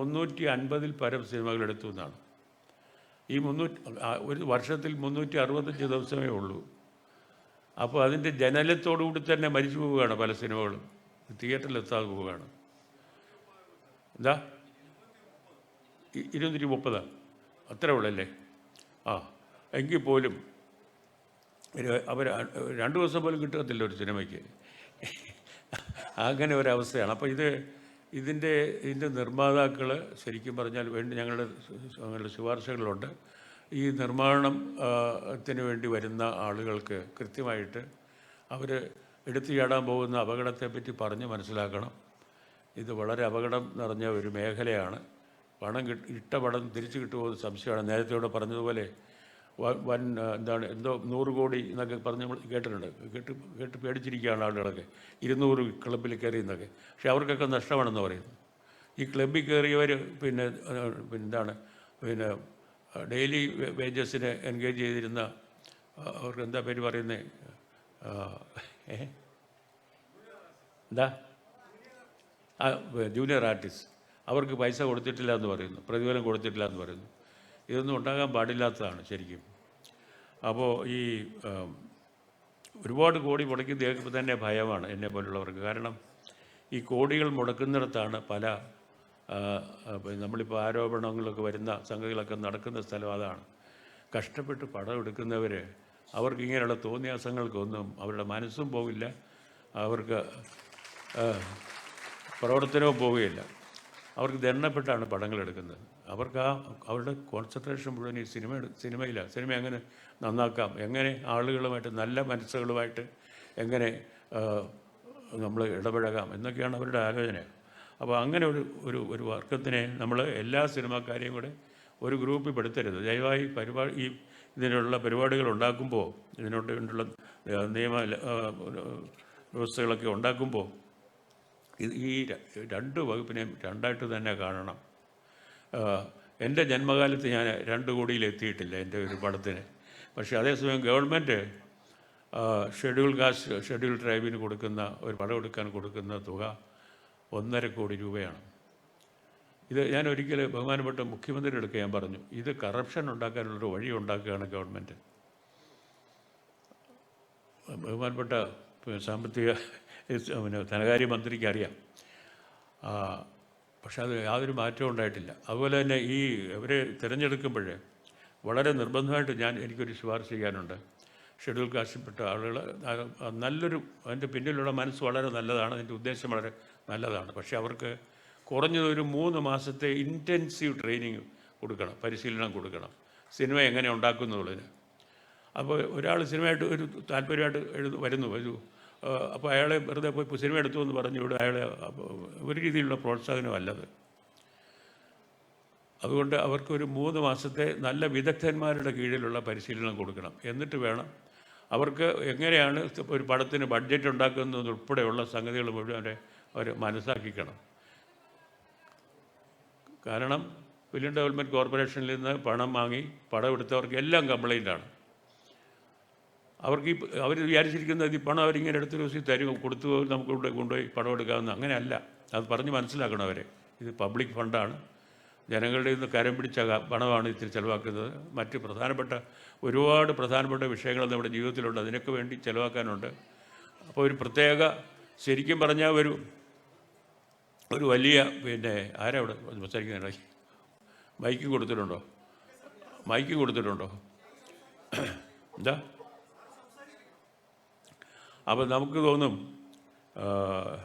മുന്നൂറ്റി അൻപതിൽ പരം സിനിമകൾ എടുത്തു എന്നാണ്. ഈ മുന്നൂറ്റി ഒരു വർഷത്തിൽ മുന്നൂറ്റി അറുപത്തഞ്ച് ദിവസമേ ഉള്ളൂ. അപ്പോൾ അതിന്റെ ജനലത്തോടുകൂടി തന്നെ മരിച്ചു പോവുകയാണ് പല സിനിമകളും. തിയേറ്ററിൽ എത്താതെ പോവുകയാണ്. എന്താ? ഇരുന്നൂറ്റി മുപ്പതാ അത്രേ ഉള്ളല്ലേ? ആ എങ്കിൽ പോലും അവർ രണ്ട് ദിവസം പോലും കിട്ടത്തില്ല ഒരു സിനിമയ്ക്ക്. അങ്ങനെ ഒരവസ്ഥയാണ്. അപ്പോൾ ഇത് ഇതിന്റെ ഇതിന്റെ നിർമ്മാതാക്കൾ ശരിക്കും പറഞ്ഞാൽ വേണ്ടി ഞങ്ങളുടെ ഞങ്ങളുടെ ശുപാർശകളുണ്ട്. ഈ നിർമ്മാണം ആ, ത്തിന് വേണ്ടി വരുന്ന ആളുകൾക്ക് കൃത്യമായിട്ട് അവർ എടുത്തു ചാടാൻ പോകുന്ന അപകടത്തെപ്പറ്റി പറഞ്ഞ് മനസ്സിലാക്കണം. ഇത് വളരെ അപകടം നിറഞ്ഞ ഒരു മേഖലയാണ്. പണം കിട്ട പണം തിരിച്ചു കിട്ടുമോ എന്ന് സംശയമാണ്. നേരത്തെ ഇവിടെ പറഞ്ഞതുപോലെ വൻ എന്താണ് എന്തോ നൂറ് കോടി എന്നൊക്കെ പറഞ്ഞ് നമ്മൾ കേട്ടിട്ടുണ്ട്. കേട്ട് കേട്ട് പേടിച്ചിരിക്കുകയാണ് ആളുകളൊക്കെ. ഇരുന്നൂറ് ക്ലബ്ബിൽ കയറി എന്നൊക്കെ പക്ഷെ അവർക്കൊക്കെ നഷ്ടമാണെന്ന് പറയുന്നു. ഈ ക്ലബ്ബിൽ കയറിയവർ പിന്നെ പിന്നെ എന്താണ് പിന്നെ ഡെയിലി വേജസിന് എൻഗേജ് ചെയ്തിരുന്ന അവർക്ക് എന്താ പേര് പറയുന്നത് എന്താ? Junior artist. അവർക്ക് പൈസ കൊടുത്തിട്ടില്ല എന്ന് പറയുന്നു. പ്രതിഫലം കൊടുത്തിട്ടില്ല എന്ന് പറയുന്നു. ഇതൊന്നും ഉണ്ടാകാൻ പാടില്ലാത്തതാണ് ശരിക്കും. അപ്പോൾ ഈ ഒരുപാട് കോടി മുടക്കി കേൾക്കുമ്പോൾ തന്നെ ഭയമാണ് എന്നെ പോലുള്ളവർക്ക്. കാരണം ഈ കോടികൾ മുടക്കുന്നിടത്താണ് പല നമ്മളിപ്പോൾ ആരോപണങ്ങളൊക്കെ വരുന്ന സംഗതികളൊക്കെ നടക്കുന്ന സ്ഥലം അതാണ്. കഷ്ടപ്പെട്ട് പടം എടുക്കുന്നവർ അവർക്ക് ഇങ്ങനെയുള്ള തോന്നിയാസങ്ങൾക്കൊന്നും അവരുടെ മനസ്സും പോകില്ല അവർക്ക് പ്രവർത്തനവും പോവുകയില്ല. അവർക്ക് ദണ്ണപ്പെട്ടാണ് പടങ്ങൾ എടുക്കുന്നത് അവർക്ക് ആ അവരുടെ കോൺസെൻട്രേഷൻ മുഴുവൻ ഈ സിനിമ സിനിമയിലാണ് സിനിമ എങ്ങനെ നന്നാക്കാം? എങ്ങനെ ആളുകളുമായിട്ട് നല്ല മനസ്സുകളുമായിട്ട് എങ്ങനെ നമ്മൾ ഇടപഴകാം? എന്നൊക്കെയാണ് അവരുടെ ആലോചന. അപ്പോൾ അങ്ങനെ ഒരു ഒരു ഒരു വർക്കത്തിനെ നമ്മൾ എല്ലാ സിനിമാക്കാരെയും കൂടെ ഒരു ഗ്രൂപ്പിൽ പെടുത്തരുത്. ദയവായി പരിപാടി ഈ ഇതിനുള്ള പരിപാടികൾ ഉണ്ടാക്കുമ്പോൾ ഇതിനോട് വേണ്ടിയുള്ള നിയമ വ്യവസ്ഥകളൊക്കെ ഉണ്ടാക്കുമ്പോൾ ഈ രണ്ട് വകുപ്പിനെയും രണ്ടായിട്ട് തന്നെ കാണണം. എന്റെ ജന്മകാലത്ത് ഞാൻ രണ്ട് കോടിയിൽ എത്തിയിട്ടില്ല എന്റെ ഒരു പടത്തിന് പക്ഷേ അതേസമയം ഗവൺമെന്റ് ഷെഡ്യൂൾ കാസ്റ്റ് ഷെഡ്യൂൾ ട്രൈബിന് കൊടുക്കുന്ന ഒരു പടം എടുക്കാൻ കൊടുക്കുന്ന തുക ഒന്നര കോടി രൂപയാണ്. ഇത് ഞാൻ ഒരിക്കൽ ബഹുമാനപ്പെട്ട മുഖ്യമന്ത്രിയുടെ എടുക്കുക ഞാൻ പറഞ്ഞു ഇത് കറപ്ഷൻ ഉണ്ടാക്കാനുള്ളൊരു വഴി ഉണ്ടാക്കുകയാണ് ഗവൺമെന്റ്. ബഹുമാനപ്പെട്ട സാമ്പത്തിക പിന്നെ ധനകാര്യ മന്ത്രിക്ക് അറിയാം പക്ഷെ അത് യാതൊരു മാറ്റവും ഉണ്ടായിട്ടില്ല. അതുപോലെ തന്നെ ഈ ഇവരെ തിരഞ്ഞെടുക്കുമ്പോൾ വളരെ നിർബന്ധമായിട്ട് ഞാൻ എനിക്കൊരു ശുപാർശ ചെയ്യാനുണ്ട്. ഷെഡ്യൂൾ കാസ്റ്റിൽപ്പെട്ട ആളുകൾ നല്ലൊരു അതിന്റെ പിന്നിലുള്ള മനസ്സ് വളരെ നല്ലതാണ്. അതിന്റെ ഉദ്ദേശം വളരെ നല്ലതാണ്. പക്ഷേ അവർക്ക് കുറഞ്ഞത് ഒരു മൂന്ന് മാസത്തെ ഇന്റൻസീവ് ട്രെയിനിങ് കൊടുക്കണം പരിശീലനം കൊടുക്കണം. സിനിമ എങ്ങനെ ഉണ്ടാക്കുന്നുള്ളതിന്. അപ്പോൾ ഒരാൾ സിനിമയായിട്ട് ഒരു താല്പര്യമായിട്ട് എഴുതു വരുന്നു ഒരു അപ്പോൾ അയാളെ വെറുതെ പോയി സിനിമ എടുത്തു എന്ന് പറഞ്ഞു. ഇവിടെ അയാളെ ഒരു രീതിയിലുള്ള പ്രോത്സാഹനമല്ലത് അതുകൊണ്ട് അവർക്കൊരു മൂന്ന് മാസത്തെ നല്ല വിദഗ്ധന്മാരുടെ കീഴിലുള്ള പരിശീലനം കൊടുക്കണം. എന്നിട്ട് വേണം അവർക്ക് എങ്ങനെയാണ് ഒരു പടത്തിന് ബഡ്ജറ്റ് ഉണ്ടാക്കുന്നത് ഉൾപ്പെടെയുള്ള സംഗതികൾ മുഴുവൻ അവരെ അവർ മനസ്സാക്കിക്കണം. കാരണം ഫിലിം ഡെവലപ്മെന്റ് കോർപ്പറേഷനിൽ നിന്ന് പണം വാങ്ങി പടം എടുത്തവർക്ക് എല്ലാം കംപ്ലൈന്റാണ് അവർക്ക് ഈ അവർ വിചാരിച്ചിരിക്കുന്നത് ഈ പണം അവരിങ്ങനെ എടുത്ത് ദിവസം തരും കൊടുത്തു നമുക്ക് ഇവിടെ കൊണ്ടുപോയി പണം എടുക്കാമെന്ന്. അങ്ങനെയല്ല. അത് പറഞ്ഞ് മനസ്സിലാക്കണം അവരെ. ഇത് പബ്ലിക് ഫണ്ടാണ്. ജനങ്ങളുടെ നിന്ന് കരം പിടിച്ച പണമാണ് ഇത്തിരി ചിലവാക്കുന്നത്. മറ്റ് പ്രധാനപ്പെട്ട ഒരുപാട് പ്രധാനപ്പെട്ട വിഷയങ്ങൾ നമ്മുടെ ജീവിതത്തിലുണ്ട്. അതിനൊക്കെ വേണ്ടി ചിലവാക്കാനുണ്ട്. അപ്പോൾ ഒരു പ്രത്യേക ശരിക്കും പറഞ്ഞാൽ ഒരു ഒരു വലിയ പിന്നെ ആരാ അവിടെ സംസാരിക്കുന്നുണ്ട് മൈക്ക് കൊടുത്തിട്ടുണ്ടോ? മൈക്ക് കൊടുത്തിട്ടുണ്ടോ? എന്താ? അപ്പോൾ നമുക്ക് തോന്നും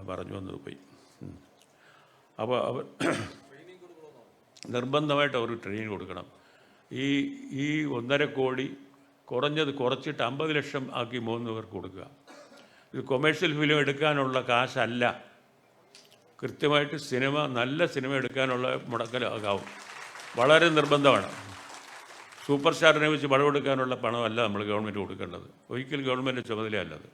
പറഞ്ഞു വന്നത് പോയി. അപ്പോൾ അവർ നിർബന്ധമായിട്ട് അവർ ട്രെയിനിങ് കൊടുക്കണം. ഈ ഈ ഒന്നര കോടി കുറഞ്ഞത് കുറച്ചിട്ട് അമ്പത് ലക്ഷം ആക്കി മൂന്ന് പേർക്ക് കൊടുക്കുക. ഇത് കൊമേഴ്ഷ്യൽ ഫിലിം എടുക്കാനുള്ള കാശല്ല. കൃത്യമായിട്ട് സിനിമ നല്ല സിനിമ എടുക്കാനുള്ള മുടക്കലാകാവും. വളരെ നിർബന്ധമാണ്. സൂപ്പർ സ്റ്റാറിനെ വെച്ച് വളവെടുക്കാനുള്ള പണമല്ല നമ്മൾ ഗവൺമെന്റ് കൊടുക്കേണ്ടത്. ഒരിക്കലും ഗവൺമെന്റ് ചുമതലയല്ലത്.